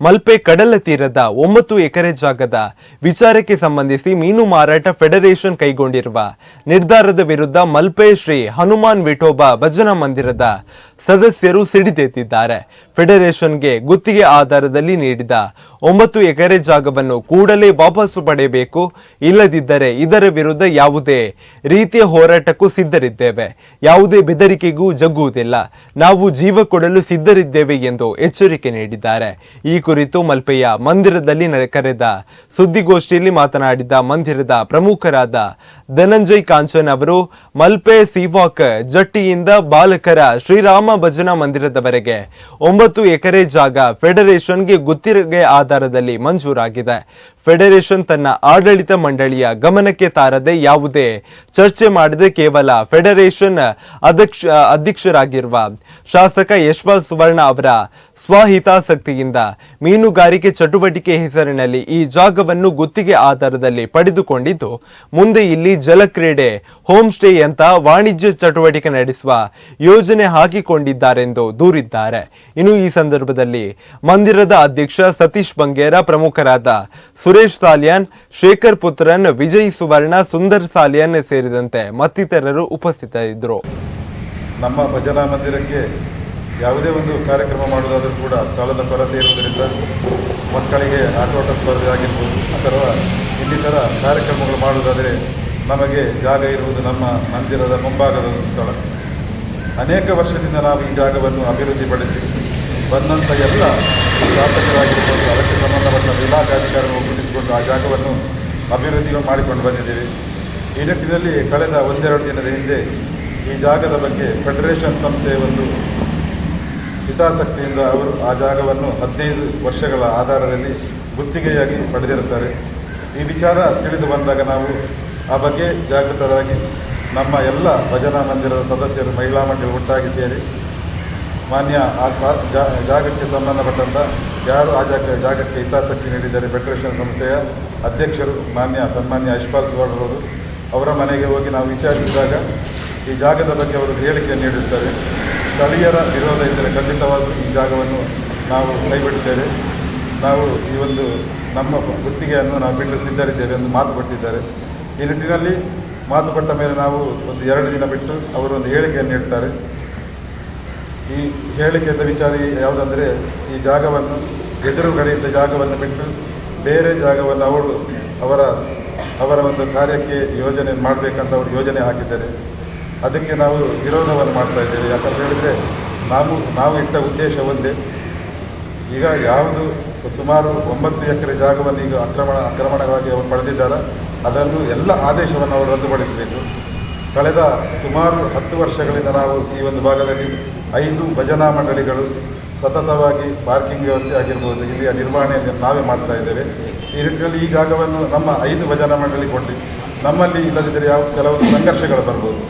ಮಲ್ಪೆ ಕಡಲ ತೀರದ ಒಂಬತ್ತು ಎಕರೆ ಜಾಗದ ವಿಚಾರಕ್ಕೆ ಸಂಬಂಧಿಸಿ ಮೀನು ಮಾರಾಟ ಫೆಡರೇಷನ್ ಕೈಗೊಂಡಿರುವ ನಿರ್ಧಾರದ ವಿರುದ್ಧ ಮಲ್ಪೆ ಶ್ರೀ ಹನುಮಾನ್ ವಿಠೋಬಾ ಭಜನಾ ಮಂದಿರದ ಸದಸ್ಯರು ಸಿಡಿದೆದ್ದಿದ್ದಾರೆ ಫೆಡರೇಷನ್ಗೆ ಗುತ್ತಿಗೆ ಆಧಾರದಲ್ಲಿ ನೀಡಿದ ಒಂಬತ್ತು ಎಕರೆ ಜಾಗವನ್ನು ಕೂಡಲೇ ವಾಪಸ್ಸು ಪಡೆಯಬೇಕು. ಇಲ್ಲದಿದ್ದರೆ ಇದರ ವಿರುದ್ಧ ಯಾವುದೇ ರೀತಿಯ ಹೋರಾಟಕ್ಕೂ ಸಿದ್ಧರಿದ್ದೇವೆ. ಯಾವುದೇ ಬೆದರಿಕೆಗೂ ಜಗ್ಗುವುದಿಲ್ಲ. ನಾವು ಜೀವ ಕೊಡಲು ಸಿದ್ಧರಿದ್ದೇವೆ ಎಂದು ಎಚ್ಚರಿಕೆ ನೀಡಿದ್ದಾರೆ. ಈ ಕುರಿತು ಮಲ್ಪೆಯ ಮಂದಿರದಲ್ಲಿ ಕರೆದ ಸುದ್ದಿಗೋಷ್ಠಿಯಲ್ಲಿ ಮಾತನಾಡಿದ ಮಂದಿರದ ಪ್ರಮುಖರಾದ ಧನಂಜಯ್ ಕಾಂಚನ್ ಅವರು, ಮಲ್ಪೆ ಸಿವಾಕ್ ಜಟ್ಟಿಯಿಂದ ಬಾಲಕರ ಶ್ರೀರಾಮ ಭಜನಾ ಮಂದಿರದವರೆಗೆ ಒಂಬತ್ತು ಎಕರೆ ಜಾಗ ಫೆಡರೇಷನ್ಗೆ ಗುತ್ತಿಗೆ ಆಧಾರದಲ್ಲಿ ಮಂಜೂರಾಗಿದೆ. ಫೆಡರೇಷನ್ ತನ್ನ ಆಡಳಿತ ಮಂಡಳಿಯ ಗಮನಕ್ಕೆ ತಾರದೆ ಯಾವುದೇ ಚರ್ಚೆ ಮಾಡದೆ ಕೇವಲ ಫೆಡರೇಷನ್ ಅಧ್ಯಕ್ಷ, ಅಧ್ಯಕ್ಷರಾಗಿರುವ ಶಾಸಕ ಯಶ್ಪಾಲ್ ಸುವರ್ಣ ಅವರ ಸ್ವಹಿತಾಸಕ್ತಿಯಿಂದ ಮೀನುಗಾರಿಕೆ ಚಟುವಟಿಕೆ ಹೆಸರಿನಲ್ಲಿ ಈ ಜಾಗವನ್ನು ಗುತ್ತಿಗೆ ಆಧಾರದಲ್ಲಿ ಪಡೆದುಕೊಂಡಿದ್ದು, ಮುಂದೆ ಇಲ್ಲಿ ಜಲಕ್ರೀಡೆ ಹೋಮ್ ಸ್ಟೇಯಂತ ವಾಣಿಜ್ಯ ಚಟುವಟಿಕೆ ನಡೆಸುವ ಯೋಜನೆ ಹಾಕಿಕೊಂಡಿದ್ದಾರೆಂದು ದೂರಿದ್ದಾರೆ. ಇನ್ನು ಈ ಸಂದರ್ಭದಲ್ಲಿ ಮಂದಿರದ ಅಧ್ಯಕ್ಷ ಸತೀಶ್ ಬಂಗೇರ ಪ್ರಮುಖರಾದ ಸುರೇಶ್ ಸಾಲಿಯಾನ್, ಶೇಖರ್ ಪುತ್ರನ್, ವಿಜಯ್ ಸುವರ್ಣ, ಸುಂದರ್ ಸಾಲಿಯಾನ್ ಸೇರಿದಂತೆ ಮತ್ತಿತರರು ಉಪಸ್ಥಿತರಿದ್ದರು. ನಮ್ಮ ಭಜನಾ ಮಂದಿರಕ್ಕೆ ಯಾವುದೇ ಒಂದು ಕಾರ್ಯಕ್ರಮ ಮಾಡುವುದಾದರೂ ಕೂಡ ಸ್ಥಳದ ಕೊರತೆ ಇರುವುದರಿಂದ ಮಕ್ಕಳಿಗೆ ಆಟೋಟ ಸ್ಪರ್ಧೆ ಆಗಿರ್ಬೋದು ಅಥವಾ ಇನ್ನಿತರ ಕಾರ್ಯಕ್ರಮಗಳು ಮಾಡುವುದಾದರೆ ನಮಗೆ ಜಾಗ ಇರುವುದು ನಮ್ಮ ಮಂದಿರದ ಮುಂಭಾಗದ ಸ್ಥಳ. ಅನೇಕ ವರ್ಷದಿಂದ ನಾವು ಈ ಜಾಗವನ್ನು ಅಭಿವೃದ್ಧಿಪಡಿಸಿ ಬಂದಂಥ ಎಲ್ಲ ಶಾಸಕರಾಗಿರ್ಬೋದು, ಅದಕ್ಕೆ ಸಂಬಂಧಪಟ್ಟ ಇಲಾಖಾಧಿಕಾರಿಗಳು ಒಗ್ಗೂಡಿಸಿಕೊಂಡು ಆ ಜಾಗವನ್ನು ಅಭಿವೃದ್ಧಿ ಮಾಡಿಕೊಂಡು ಬಂದಿದ್ದೀವಿ. ಈ ನಿಟ್ಟಿನಲ್ಲಿ ಕಳೆದ ಒಂದೆರಡು ದಿನದ ಹಿಂದೆ ಈ ಜಾಗದ ಬಗ್ಗೆ ಫೆಡರೇಷನ್ ಸಂಸ್ಥೆಯ ಒಂದು ಹಿತಾಸಕ್ತಿಯಿಂದ ಅವರು ಆ ಜಾಗವನ್ನು ಹದಿನೈದು ವರ್ಷಗಳ ಆಧಾರದಲ್ಲಿ ಗುತ್ತಿಗೆಯಾಗಿ ಪಡೆದಿರುತ್ತಾರೆ. ಈ ವಿಚಾರ ತಿಳಿದು ಬಂದಾಗ ನಾವು ಆ ಬಗ್ಗೆ ಜಾಗೃತರಾಗಿ ನಮ್ಮ ಎಲ್ಲ ಭಜನಾ ಮಂದಿರದ ಸದಸ್ಯರು ಮಹಿಳಾ ಮಂಡಳಿ ಒಟ್ಟಾಗಿ ಸೇರಿ ಮಾನ್ಯ ಆ ಸಾ ಜಾಗಕ್ಕೆ ಸಂಬಂಧಪಟ್ಟಂಥ ಯಾರು ಆ ಜಾಗ ಜಾಗಕ್ಕೆ ಹಿತಾಸಕ್ತಿ ನೀಡಿದ್ದಾರೆ ಫೆಡರೇಷನ್ ಸಂಸ್ಥೆಯ ಅಧ್ಯಕ್ಷರು ಮಾನ್ಯ ಸನ್ಮಾನ್ಯ ಯಶ್ಪಾಲ್ ಸುವರ್ಣರವರು ಅವರ. ಮನೆಗೆ ಹೋಗಿ ನಾವು ವಿಚಾರಿಸಿದಾಗ ಈ ಜಾಗದ ಬಗ್ಗೆ ಅವರು ಹೇಳಿಕೆಯನ್ನು ನೀಡುತ್ತಾರೆ ಸ್ಥಳೀಯರ ವಿರೋಧ ಇದ್ದರೆ ಖಂಡಿತವಾಗೂ ಈ ಜಾಗವನ್ನು ನಾವು ಕೈಬಿಡುತ್ತೇವೆ ನಾವು ಈ ಒಂದು ನಮ್ಮ ಗುತ್ತಿಗೆಯನ್ನು ನಾವು ಬಿಡಲು ಸಿದ್ಧರಿದ್ದೇವೆ ಎಂದು ಮಾತು ಕೊಟ್ಟಿದ್ದಾರೆ. ಈ ನಿಟ್ಟಿನಲ್ಲಿ ಮಾತು ಕೊಟ್ಟ ಮೇಲೆ ನಾವು ಒಂದು ಎರಡು ದಿನ ಬಿಟ್ಟು ಅವರು ಒಂದು ಹೇಳಿಕೆಯನ್ನು ನೀಡ್ತಾರೆ. ಈ ಹೇಳಿಕೆಯಿಂದ ವಿಚಾರ ಯಾವುದಂದರೆ ಈ ಜಾಗವನ್ನು ಎದುರುಗಡೆಯಿಂದ ಜಾಗವನ್ನು ಬಿಟ್ಟು ಬೇರೆ ಜಾಗವನ್ನು ಅವರು ಅವರ ಅವರ ಒಂದು ಕಾರ್ಯಕ್ಕೆ ಯೋಜನೆ ಮಾಡಬೇಕಂತ ಅವರು ಯೋಜನೆ ಹಾಕಿದ್ದಾರೆ. ಅದಕ್ಕೆ ನಾವು ವಿರೋಧವನ್ನು ಮಾಡ್ತಾ ಇದ್ದೇವೆ. ಯಾಕಂತ ಹೇಳಿದರೆ ನಾವು ನಾವು ಇಟ್ಟ ಉದ್ದೇಶ ಒಂದೇ. ಈಗ ಯಾವುದು ಸುಮಾರು ಒಂಬತ್ತು ಎಕರೆ ಜಾಗವನ್ನು ಈಗ ಆಕ್ರಮಣ ಅಕ್ರಮಣವಾಗಿ ಅವರು ಪಡೆದಿದ್ದಾರೆ, ಅದನ್ನು ಎಲ್ಲ ಆದೇಶವನ್ನು ಅವರು ರದ್ದುಪಡಿಸಬೇಕು. ಕಳೆದ ಸುಮಾರು ಹತ್ತು ವರ್ಷಗಳಿಂದ ನಾವು ಈ ಒಂದು ಭಾಗದಲ್ಲಿ ಐದು ಭಜನಾ ಮಂಡಳಿಗಳು ಸತತವಾಗಿ ಪಾರ್ಕಿಂಗ್ ವ್ಯವಸ್ಥೆ ಆಗಿರ್ಬೋದು, ಇಲ್ಲಿಯ ನಿರ್ವಹಣೆಯನ್ನು ನಾವೇ ಮಾಡ್ತಾ ಇದ್ದೇವೆ. ಈ ನಿಟ್ಟಿನಲ್ಲಿ ಈ ಜಾಗವನ್ನು ನಮ್ಮ ಐದು ಭಜನಾ ಮಂಡಳಿ ಕೊಡಲಿ. ನಮ್ಮಲ್ಲಿ ಇಲ್ಲದಿದ್ದರೆ ಯಾವ ಕೆಲವು ಸಂಘರ್ಷಗಳು ಬರ್ಬೋದು.